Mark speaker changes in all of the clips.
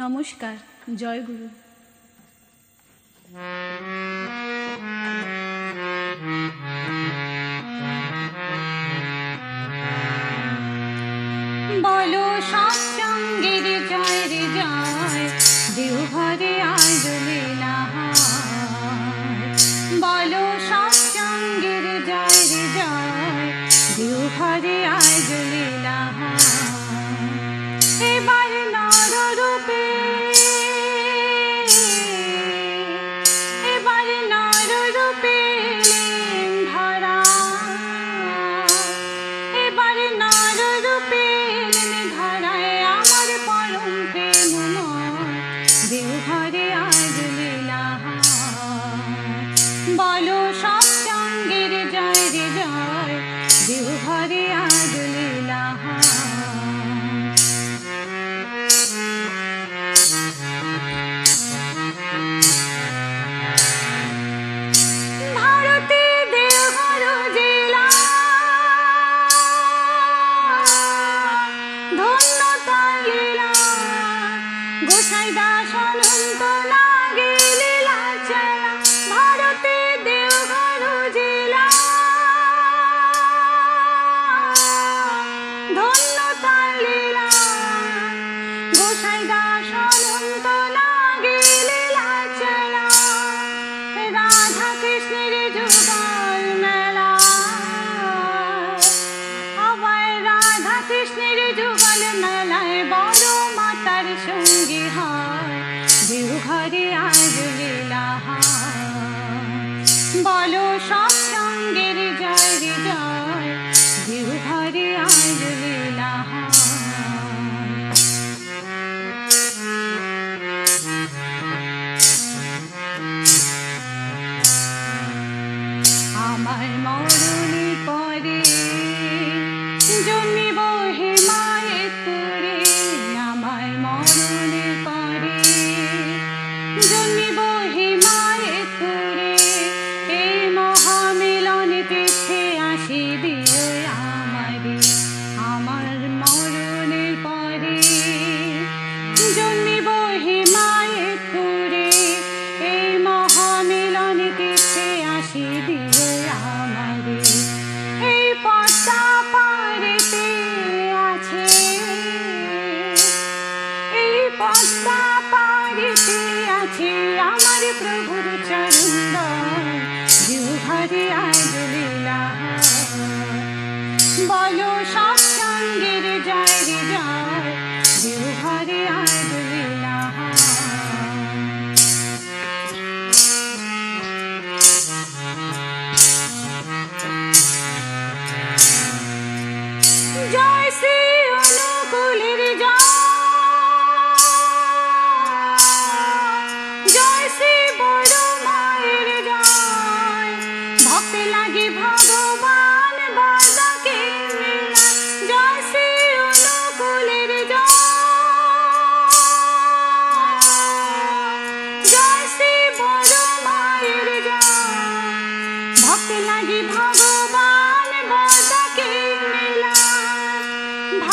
Speaker 1: নমস্কার জয় গুরু। বলো Maria. বলো সব প্রভুর চরণ জিহারে আজ লীলা বলো সব সঙ্গের যায়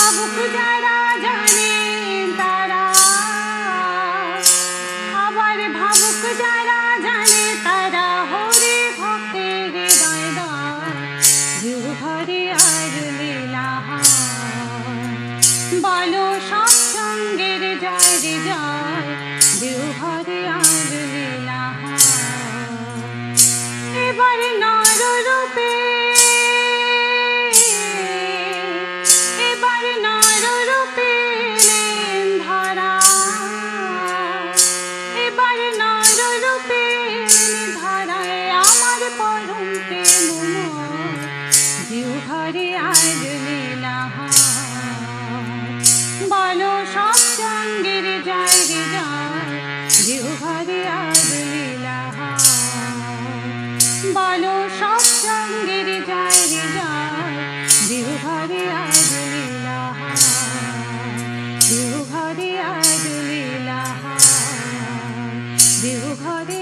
Speaker 1: আবুক ভাবুক যারা জানে তারা হরে ভক্তের দয় হরে আর লীলাহা এবারে না শিব